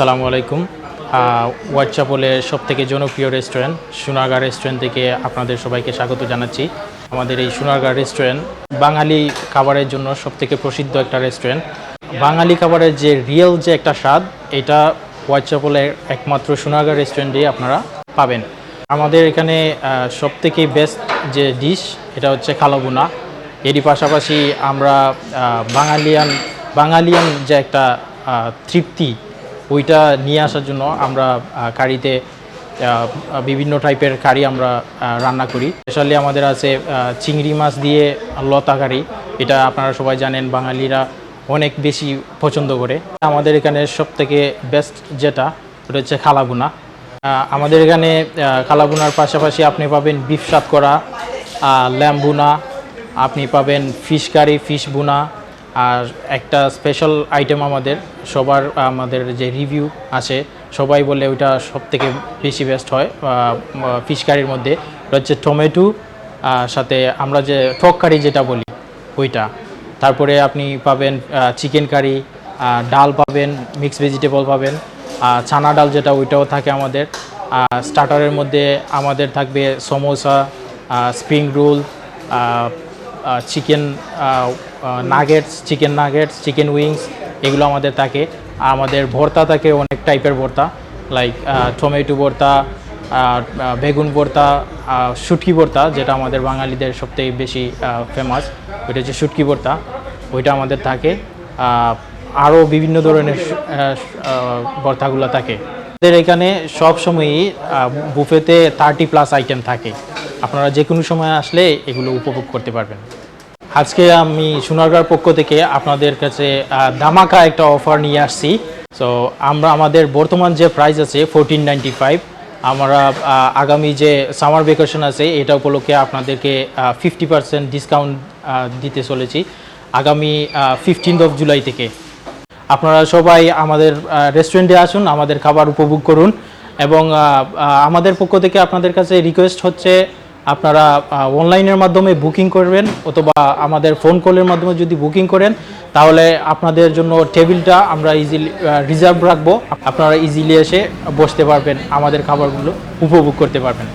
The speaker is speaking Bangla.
আসসালামু আলাইকুম। হোয়াটসঅ্যাপলের সব থেকে জনপ্রিয় রেস্টুরেন্ট সোনারগাঁ রেস্টুরেন্ট থেকে আপনাদের সবাইকে স্বাগত জানাচ্ছি। আমাদের এই সোনারগাঁ রেস্টুরেন্ট বাঙালি খাবারের জন্য সব থেকে প্রসিদ্ধ একটা রেস্টুরেন্ট বাঙালি খাবারের যে রিয়েল যে একটা স্বাদ, এটা হোয়াটসঅ্যাপলের একমাত্র সোনারগাঁ রেস্টুরেন্টেই আপনারা পাবেন। আমাদের এখানে সব থেকে বেস্ট যে ডিশ এটা হচ্ছে কালোবুনা এরই পাশাপাশি আমরা বাঙালিয়ান বাঙালিয়ান যে একটা তৃপ্তি ওইটা নিয়ে আসার জন্য আমরা কারিতে বিভিন্ন টাইপের কারি আমরা রান্না করি। স্পেশালি আমাদের আছে চিংড়ি মাছ দিয়ে লতা কারি। এটা আপনারা সবাই জানেন বাঙালিরা অনেক বেশি পছন্দ করে। আমাদের এখানে সব থেকে বেস্ট যেটা ওটা হচ্ছে খালাগুনা আমাদের এখানে আহ, কালাবুনার পাশাপাশি আপনি পাবেন বিফ সাত করা ল্যাম্বুনা আপনি পাবেন ফিশ কারি ফিশ বুনা আর একটা স্পেশাল আইটেম আমাদের, সবার, আমাদের যে রিভিউ আছে, সবাই বলে ওইটা সব থেকে বেশি বেস্ট হয় ফিশ কারির মধ্যে। হচ্ছে টমেটো সাথে আমরা যে থক কারি যেটা বলি, ওইটা। তারপরে আপনি পাবেন চিকেন কারি ডাল পাবেন মিক্স ভেজিটেবল পাবেন ছানা ডাল যেটা, ওইটাও থাকে আমাদের। স্টার্টারের মধ্যে আমাদের থাকবে samosa spring roll chicken nuggets chicken nuggets chicken wings এগুলো আমাদের থাকে। আমাদের ভর্তা থাকে, অনেক টাইপের ভর্তা লাইক টমেটো ভর্তা বেগুন ভর্তা শুটকি ভর্তা, যেটা আমাদের বাঙালিদের সবথেকে বেশি ফেমাস ওইটা হচ্ছে শুটকি ভর্তা, ওইটা আমাদের থাকে। আরও বিভিন্ন ধরনের ভর্তাগুলো থাকে। আমাদের এখানে সবসময়ই বুফেতে থার্টি প্লাস আইটেম থাকে। আপনারা যে কোনো সময় আসলে এগুলো উপভোগ করতে পারবেন। আজকে আমি সোনারগাঁর পক্ষ থেকে আপনাদের কাছে ধামাকা একটা অফার নিয়ে আসছি। সো আমরা, আমাদের বর্তমান যে প্রাইস আছে ফোরটিন ফাইভ আমরা আগামী যে সামার ভেকেশন আছে, এটা উপলক্ষে আপনাদেরকে ফিফটি পার্সেন্ট ডিসকাউন্ট দিতে চলেছি আগামী ফিফটিন্থ অফ জুলাই থেকে। আপনারা সবাই আমাদের রেস্টুরেন্টে আসুন, আমাদের খাবার উপভোগ করুন এবং আমাদের পক্ষ থেকে আপনাদের কাছে রিকোয়েস্ট হচ্ছে আপনারা অনলাইনের মাধ্যমে বুকিং করবেন অথবা আমাদের ফোন কলের মাধ্যমে যদি বুকিং করেন, তাহলে আপনাদের জন্য টেবিলটা আমরা ইজিলি রিজার্ভ রাখব। আপনারা ইজিলি এসে বসতে পারবেন, আমাদের খাবারগুলো উপভোগ করতে পারবেন।